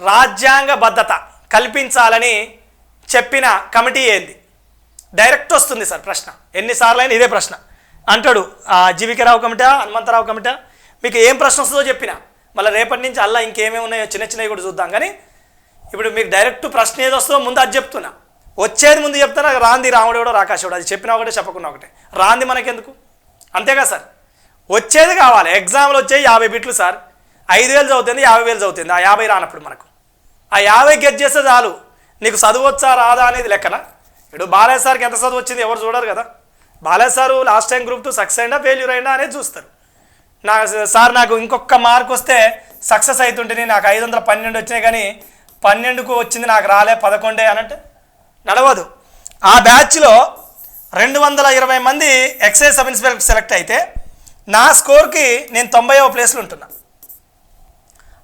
రాజ్యాంగ భద్రత కల్పించాలని చెప్పిన కమిటీ ఏంది? డైరెక్ట్ వస్తుంది సార్ ప్రశ్న. ఎన్నిసార్లు అయినా ఇదే ప్రశ్న. అంటాడు ఆ జీవికరావు కమిటా హనుమంతరావు కమిటా మీకు ఏం ప్రశ్న వస్తుందో చెప్పిన. మళ్ళీ రేపటి నుంచి అలా ఇంకేమేమి ఉన్నాయో చిన్న చిన్నవి కూడా చూద్దాం. కానీ ఇప్పుడు మీకు డైరెక్ట్ ప్రశ్న ఏది వస్తుందో ముందు అది చెప్తున్నా. వచ్చేది ముందు చెప్తారా? రాంది రాముడు కూడా రాకాశుడు అది చెప్పిన ఒకటే చెప్పకుండా ఒకటే. రాంది మనకెందుకు? అంతేగా సార్. వచ్చేది కావాలి. ఎగ్జామ్లు వచ్చే యాభై బిట్లు సార్. ఐదు వేలు చదువుతుంది యాభై వేలు చదువుతుంది. ఆ యాభై రానప్పుడు మనకు. ఆ యాభై గెట్ చేస్తే చాలు. నీకు చదువు వచ్చా రాదా అనేది లెక్కన. ఇప్పుడు బాలయ్య సార్కి ఎంత చదువు వచ్చింది ఎవరు చూడరు కదా. Balayya sir last time group two success అయినా ఫెయిల్యూర్ అయినా అనేది చూస్తారు. నా సార్ నాకు ఇంకొక మార్క్ వస్తే సక్సెస్ అవుతుంటే నాకు ఐదు వందల పన్నెండు వచ్చినాయి కానీ పన్నెండుకు వచ్చింది నాకు రాలే పదకొండే అనంటే నడవదు. ఆ బ్యాచ్లో రెండు వందల ఇరవై మంది ఎక్సైజ్ సబ్ ఇన్స్పెక్టర్ సెలెక్ట్ అయితే నా స్కోర్కి నేను తొంభైవ ప్లేస్లో ఉంటున్నా.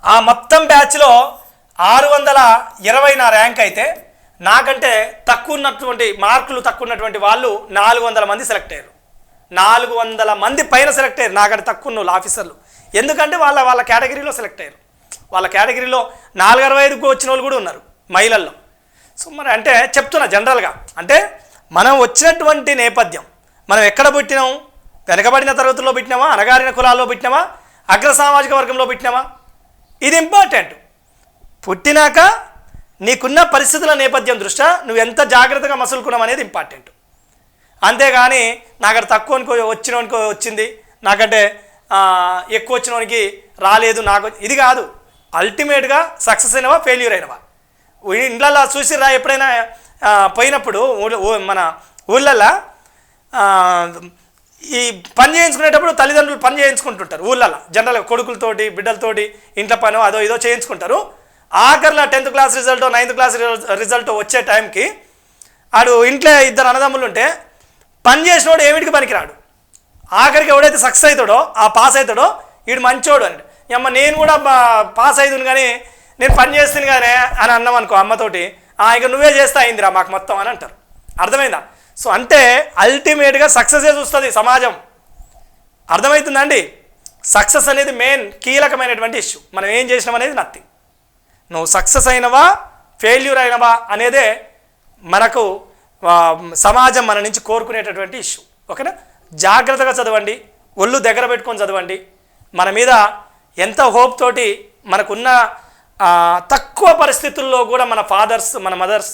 ఆ మొత్తం బ్యాచ్లో ఆరు వందల ఇరవై నా ర్యాంక్ అయితే నాకంటే తక్కువ ఉన్నటువంటి మార్కులు తక్కువ ఉన్నటువంటి వాళ్ళు నాలుగు వందల మంది సెలెక్ట్ అయ్యారు. నాలుగు వందల మంది పైన సెలెక్ట్ అయ్యారు. నాకంటే తక్కువ ఉన్న వాళ్ళు ఆఫీసర్లు. ఎందుకంటే వాళ్ళ వాళ్ళ కేటగిరీలో సెలెక్ట్ అయ్యారు. వాళ్ళ కేటగిరీలో నాలుగు అరవై ఐదుకు వచ్చిన వాళ్ళు కూడా ఉన్నారు మహిళల్లో. సో మరి అంటే చెప్తున్నా జనరల్గా. అంటే మనం వచ్చినటువంటి నేపథ్యం మనం ఎక్కడ పుట్టినాం వెనకబడిన తరగతుల్లో పెట్టినామా అనగారిన కులాల్లో పెట్టినామా అగ్ర సామాజిక వర్గంలో పెట్టినామా? ఇది ఇంపార్టెంట్. పుట్టినాక నీకున్న పరిస్థితుల నేపథ్యం దృష్ట్యా నువ్వు ఎంత జాగ్రత్తగా మసులుకున్నావు అనేది ఇంపార్టెంట్ అంతేగాని నాకంటే తక్కువ అనుకో వచ్చినోనికో వచ్చింది. నాకంటే ఎక్కువ వచ్చినోనికి రాలేదు నాకు ఇది కాదు. అల్టిమేట్గా సక్సెస్ అయినవా ఫెయిల్యూర్ అయినవా? ఇండ్లలో చూసిరా ఎప్పుడైనా పోయినప్పుడు మన ఊళ్ళల్లో ఈ పని చేయించుకునేటప్పుడు తల్లిదండ్రులు పని చేయించుకుంటుంటారు ఊళ్ళల్లో జనరల్గా కొడుకులతోటి బిడ్డలతోటి ఇంట్లో పనో అదో ఇదో చేయించుకుంటారు. ఆఖరిలో tenth class result ninth class result వచ్చే టైంకి ఆడు ఇంట్లో ఇద్దరు అన్నదమ్ములు ఉంటే పని చేసినోడు ఏమిటికి పనికిరాడు? ఆఖరికి ఎవడైతే సక్సెస్ అవుతాడో ఆ పాస్ అవుతాడో వీడు మంచోడు అంటే. అమ్మ నేను కూడా పాస్ అవుతుంది కానీ నేను పని చేస్తుంది కానీ అని అన్నాం అనుకో అమ్మతోటి "ఆ, ఇక నువ్వే చేస్తా అయిందిరా మాకు మొత్తం అని అంటారు. అర్థమైందా? సో అంటే అల్టిమేట్గా సక్సెసే చూస్తుంది సమాజం. అర్థమవుతుందండి సక్సెస్ అనేది మెయిన్ కీలకమైనటువంటి ఇష్యూ మనం ఏం చేసినాం అనేది నథింగ్ నువ్వు సక్సెస్ అయినవా? ఫెయిల్యూర్ అయినవా? అనేదే మనకు సమాజం మన నుంచి కోరుకునేటటువంటి ఇష్యూ. ఓకేనా? జాగ్రత్తగా చదవండి. ఒళ్ళు దగ్గర పెట్టుకొని చదవండి. మన మీద ఎంత హోప్ తోటి మనకున్న తక్కువ పరిస్థితుల్లో కూడా మన ఫాదర్స్ మన మదర్స్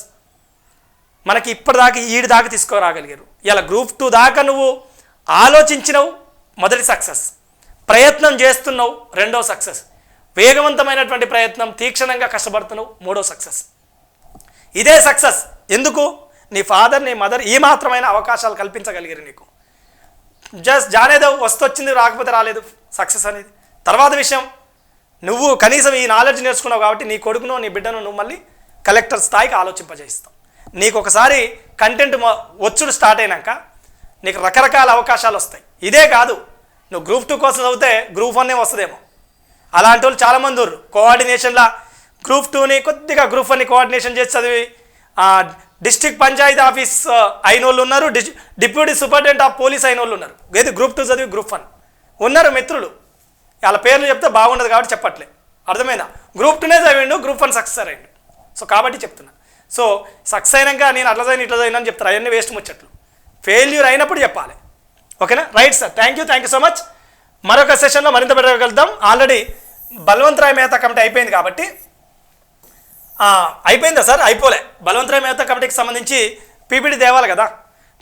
మనకి ఇప్పటిదాకా ఈడి దాకా తీసుకురాగలిగారు. ఇలా గ్రూప్ టూ దాకా నువ్వు ఆలోచించినవు మొదటి సక్సెస్. ప్రయత్నం చేస్తున్నావు రెండో సక్సెస్. వేగవంతమైనటువంటి ప్రయత్నం తీక్షణంగా కష్టపడుతున్నావు మూడో సక్సెస్ ఇదే సక్సెస్ ఎందుకు? నీ ఫాదర్ నీ మదర్ ఈ మాత్రమైన అవకాశాలు కల్పించగలిగారు నీకు. జస్ట్ జానేదో వస్తొచ్చింది రాకపోతే రాలేదు సక్సెస్ అనేది. తర్వాత విషయం నువ్వు కనీసం ఈ నాలెడ్జ్ నేర్చుకున్నావు కాబట్టి నీ కొడుకును నీ బిడ్డను నువ్వు మళ్ళీ కలెక్టర్ స్థాయికి ఆలోచింపజేస్తావు నీకు ఒకసారి కంటెంట్ వచ్చుడు స్టార్ట్ అయినాక నీకు రకరకాల అవకాశాలు వస్తాయి. ఇదే కాదు నువ్వు గ్రూప్ టూ కోసం చదివితే గ్రూప్ వన్నే వస్తుందేమో. అలాంటి వాళ్ళు చాలామంది ఉన్నారు. కోఆర్డినేషన్లా గ్రూప్ టూని కొద్దిగా గ్రూప్ వన్ని కోఆర్డినేషన్ చేసి చదివి డిస్ట్రిక్ట్ పంచాయతీ ఆఫీస్ అయిన వాళ్ళు ఉన్నారు. డిప్యూటీ సూపరింటెండెంట్ ఆఫ్ పోలీస్ అయిన వాళ్ళు ఉన్నారు. ఏది గ్రూప్ టూ చదివి గ్రూప్ వన్. ఉన్నారు మిత్రులు. వాళ్ళ పేర్లు చెప్తే బాగుండదు కాబట్టి చెప్పట్లే. అర్థమైందా? గ్రూప్ టూనే చదివిండు గ్రూప్ వన్ సక్సెస్ అయ్యిండు. సో కాబట్టి చెప్తున్నా. సో సక్సెస్ అయినాక నేను అట్లా చదివిన ఇట్లా చదివినా అని చెప్తారు. అవన్నీ వేస్ట్ ముచ్చట్లు. ఫెయిల్యూర్ అయినప్పుడు చెప్పాలి. ఓకేనా? Right sir. Thank you. Thank you so much. మరొక సెషన్లో మరింత పెట్టగలుగుతాం ఆల్రెడీ బలవంతరాయ్ మేత కమిటీ అయిపోయింది కాబట్టి అయిపోయిందా సార్? అయిపోలే. బలవంతరాయ్ మేత కమిటీకి సంబంధించి పీపీడీ తేవాలి కదా.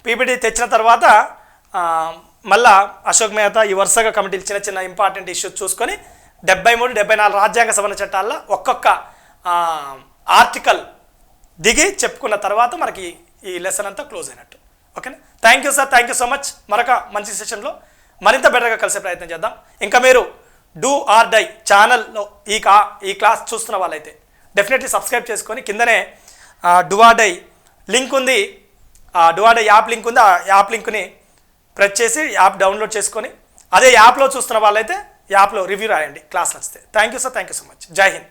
పీపీడీ తెచ్చిన తర్వాత మళ్ళా అశోక్ మేహతా ఈ వరుసగా కమిటీలు చిన్న చిన్న ఇంపార్టెంట్ ఇష్యూస్ చూసుకొని డెబ్బై మూడు డెబ్బై నాలుగు రాజ్యాంగ సవరణ చట్టాల్లో ఒక్కొక్క ఆర్టికల్ దిగి చెప్పుకున్న తర్వాత మనకి ఈ లెసన్ అంతా క్లోజ్ అయినట్టు. ఓకేనా thank you sir thank you so much మరొక మంచి సెషన్లో మరింత బెటర్గా కలిసే ప్రయత్నం చేద్దాం. ఇంకా మీరు డూ ఆర్ డై ఛానల్లో ఈ కా ఈ క్లాస్ చూస్తున్న వాళ్ళైతే డెఫినెట్లీ సబ్స్క్రైబ్ చేసుకొని కిందనే డూ ఆర్ డై లింక్ ఉంది. ఆ do or die app link ఉంది. ఆ యాప్ లింక్ని ప్రెస్ చేసి యాప్ డౌన్లోడ్ చేసుకొని అదే యాప్లో చూస్తున్న వాళ్ళైతే యాప్లో రివ్యూ రాయండి. క్లాస్ నచ్చితే. Thank you sir thank you so much జై హింద్